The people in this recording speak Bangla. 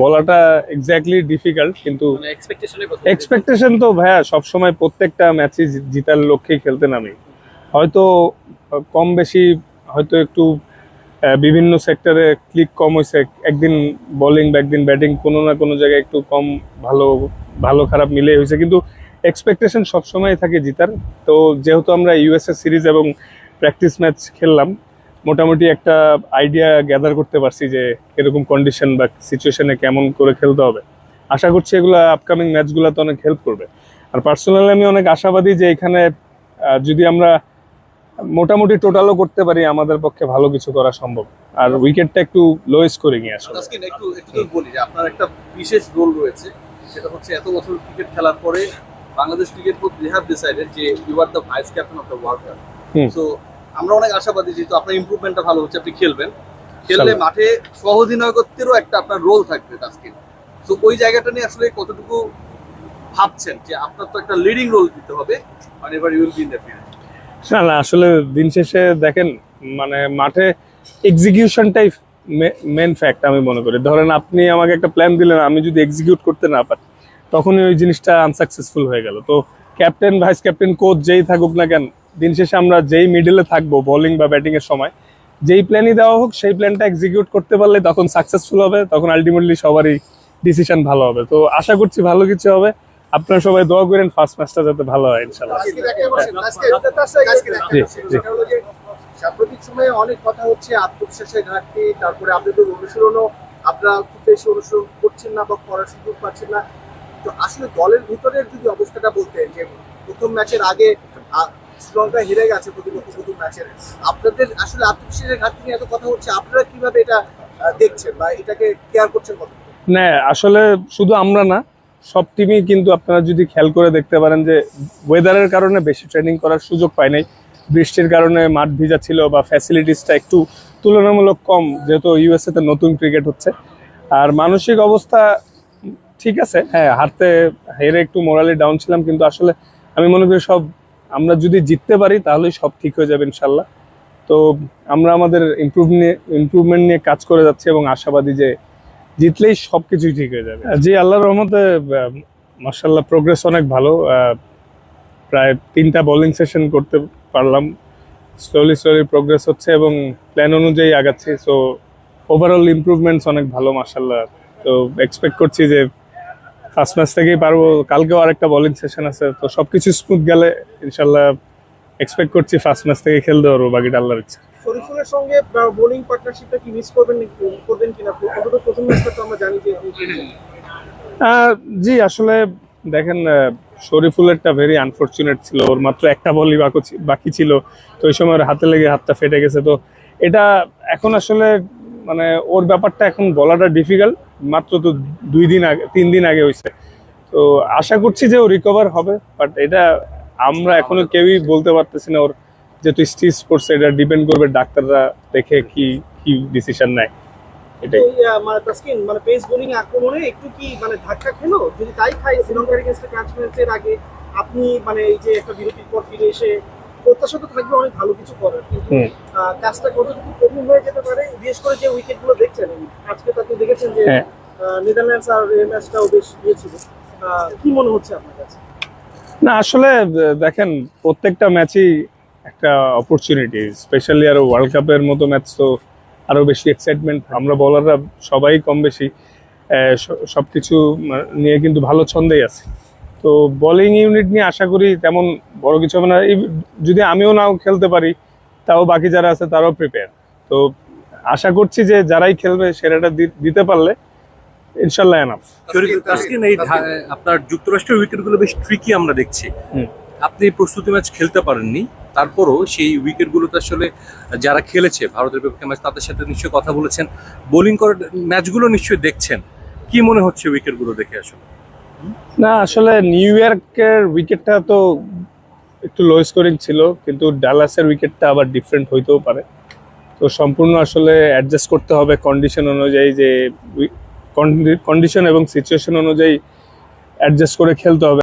বলাটা এক্স্যাক্টলি ডিফিকাল্ট কিন্তু মানে এক্সপেকটেশন তো ভাইয়া সবসময় প্রত্যেকটা ম্যাচে জিতার লক্ষ্যেই খেলতে নামি। হয়তো কম বেশি হয়তো একটু বিভিন্ন সেক্টরে ক্লিক কম হয়েছে একদিন বোলিং বা একদিন ব্যাটিং কোনো না কোনো জায়গায় একটু কম ভালো ভালো খারাপ মিলে হয়েছে কিন্তু এক্সপেকটেশন সবসময় থাকে জিতার। তো যেহেতু আমরা ইউএসএ সিরিজ এবং প্র্যাকটিস ম্যাচ খেললাম মোটামুটি একটা আইডিয়া গ্যাদার করতে পারছি যে এরকম কন্ডিশন বা সিচুয়েশনে কেমন করে খেলতে হবে। আশা করছি এগুলো আপকামিং ম্যাচগুলোতে অনেক হেল্প করবে। আর পার্সোনালি আমি অনেক আশাবাদী যে এখানে যদি আমরা মোটামুটি টোটালও করতে পারি আমাদের পক্ষে ভালো কিছু করা সম্ভব। আর উইকেটটা একটু লোয়েস্ট করে নিয়ে আসলে। একটু একটু বলি যে আপনার একটা বিশেষ রোল রয়েছে সেটা হচ্ছে এত বছর ক্রিকেট খেলার পরে Bangladesh cricket board they have decided যে you are the vice captain of the world cup. So আমরা অনেক আশাবাদী যেহেতু আপনার ইমপ্রুভমেন্টটা ভালো হচ্ছে আপনি খেলবেন। খেললে। মাঠে সহধিনায়কত্বেরও একটা আপনার রোল থাকবে তাসকিন তো ওই জায়গাটা নিয়ে আসলে কতটুকু ভাবছেন যে আপনার তো একটা লিডিং রোল দিতে হবে এবার you'll be in the field না না আসলে দিন শেষে দেখেন মানে মাঠে এক্সিকিউশনটাই মেন ফ্যাক্ট আমি মনে করি। ধরেন আপনি আমাকে একটা প্ল্যান দিলেন আমি যদি এক্সিকিউট করতে না পারি তখনই ওই জিনিসটা আনসাকসেসফুল হয়ে গেল। তো ক্যাপ্টেন ভাইস ক্যাপ্টেন কোচ যেই থাকুক না কেন দিন শেষে আমরা যেই মিডলে থাকব বোলিং বা ব্যাটিং এর সময় যেই প্ল্যানই দেওয়া হোক সেই প্ল্যানটা এক্সিকিউট করতে পারলে তখন সাকসেসফুল হবে তখন আলটিমেটলি সবারই ডিসিশন ভালো হবে। তো আশা করছি ভালো কিছু হবে। আপনারা সবাই দোয়া করেন ফার্স্ট ম্যাচটা যাতে ভালো হয় ইনশাল্লাহ জি, জি। সাম্প্রতিক সময়ে অনেক কথা হচ্ছে আত্মবিশ্বাসের ঘাটতি তারপরে আপনাদের অনুশীলনও আপনারা খুব বেশি অনুসরণ করছেন না বা করার সুযোগ পাচ্ছেন না। তো আসলে দলের ভিতরের যদি অবস্থাটা বলতেন যে প্রথম ম্যাচের আগে শ্রীলঙ্কা হেরে গেছে প্রতিপক্ষ প্রথম ম্যাচের। আপনাদের আসলে আত্মবিশ্বাসের ঘাটতি নিয়ে এত কথা হচ্ছে, আপনারা কীভাবে এটা দেখছেন বা এটাকে কেয়ার করছেন কত না, আসলে শুধু আমরা না, সব টিমই কিন্তু আপনারা যদি খেয়াল করে দেখতে পারেন যে ওয়েদারের কারণে বেশি ট্রেনিং করার সুযোগ পায় নাই। বৃষ্টির কারণে মাঠ ভিজা ছিল বা ফ্যাসিলিটিসটা একটু তুলনামূলক কম, যেহেতু ইউএসএ তে নতুন ক্রিকেট হচ্ছে। আর মানসিক অবস্থা ঠিক আছে হ্যাঁ হারতে হেরে একটু মোরালি ডাউন ছিলাম, কিন্তু আসলে আমি মনে করি সব আমরা যদি জিততে পারি, তাহলেই সব ঠিক হয়ে যাবে ইনশাল্লাহ। তো আমরা আমাদের ইমপ্রুভ নিয়ে ইমপ্রুভমেন্ট নিয়ে কাজ করে যাচ্ছি এবং আশাবাদী যে জিতলেই সব কিছুই ঠিক হয়ে যাবে। জি, আল্লাহর রহমতে মার্শাল্লাহ প্রোগ্রেস অনেক ভালো। প্রায় তিনটা বোলিং সেশন করতে পারলাম। স্লোলি স্লোলি প্রোগ্রেস হচ্ছে এবং প্ল্যান অনুযায়ী আগাচ্ছি। সো ওভারঅল ইমপ্রুভমেন্টস অনেক ভালো মার্শাল্লাহ তো এক্সপেক্ট করছি যে ফার্স্ট ম্যাচ থেকেই পারব। কালকেও আরেকটা বলিং সেশন আছে তো সবকিছু স্মুথ গেলে ইনশাল্লাহ এক্সপেক্ট করছি ফার্স্ট ম্যাচ থেকে খেলতে পারব বাকিটা আল্লাহর ইচ্ছা। শরীফুলের সঙ্গে বোলিং পার্টনারশিপটা কি মিস করবেন নাকি- করবেন কিনা? প্রথম ম্যাচটা তো আমরা জানি যে জি আসলে দেখেন শরীফুলেরটা ভেরি আনফর্চুনেট ছিল। ওর মাত্র একটা বলই বাকি ছিল তো ওই সময় ওর হাতে লেগে হাতটা ফেটে গেছে। তো এটা এখন আসলে মানে ওর ব্যাপারটা এখন বলাটা ডিফিকাল্ট মাত্র তো দুই দিন আগে তিন দিন আগে হয়েছে তো আশা করছি যে ও রিকভার হবে বাট এটা আমরা এখনও কেউই বলতে পারতেছি না ওর যেহেতু স্টিচ করছে এটা ডিপেন্ড করবে ডাক্তাররা দেখে কি কি ডিসিশন নেয়। এটাই। মানে তাসকিন মানে পেস বোলিং আক্রমণে একটু কি মানে ধাক্কা খেলো? যদি তাই খাই শ্রীলঙ্কার ম্যাচের আগে আপনি মানে এই যে একটা বিরতির পর ফিরে এসে প্রত্যাশা তো থাকবে অনেক ভালো কিছু করার কিন্তু কাজটা কতটুকু কঠিন হয়ে যেতে পারে বিশেষ করে যে উইকেটগুলো দেখছেন আজকে তো আপনি দেখেছেন যে হ্যাঁ। নেদারল্যান্ডস আর এই ম্যাচটাও বেশ দিয়েছিল আহ, কি মনে হচ্ছে আপনার কাছে? না আসলে দেখেন প্রত্যেকটা ম্যাচই একটা অপরচুনিটি স্পেশালি আরও ওয়ার্ল্ড কাপের মতো ম্যাচ তো আরও বেশি এক্সাইটমেন্ট আমরা বলাররা সবাই কম বেশি আহ, স- সবকিছু নিয়ে কিন্তু ভালো ছন্দেই আছে। তো বোলিং ইউনিট নিয়ে আশা করি তেমন বড় কিছু হবে না। যদি আমিও নাও খেলতে পারি তাও বাকি যারা আছে তারাও প্রিপেয়ার তো আশা করছি যে যারাই খেলবে সেরাটা দিতে পারলে ইনশাল্লাহ এনাফ আপনার যুক্তরাষ্ট্রের উইকেটগুলো বেশ ট্রিকি আমরা দেখছি। আপনি প্রস্তুতি ম্যাচ খেলতে পারেননি তারপরও সেই উইকেটগুলোতে আসলে যারা খেলেছে ভারতের বিপক্ষে ম্যাচ তাদের সাথে নিশ্চয়ই কথা বলেছেন। বোলিং করার ম্যাচগুলো নিশ্চয়ই দেখছেন। কি মনে হচ্ছে উইকেটগুলো দেখে আসলে? না, আসলে নিউ ইয়র্কের উইকেটটা তো একটু লো স্কোরিং ছিল, কিন্তু ডালাসের উইকেটটা আবার ডিফারেন্ট হইতেও পারে। তো সম্পূর্ণ আসলে অ্যাডজাস্ট করতে হবে কন্ডিশন অনুযায়ী যে কন্ডিশন এবং সিচুয়েশন অনুযায়ী অ্যাডজাস্ট করে খেলতে হবে।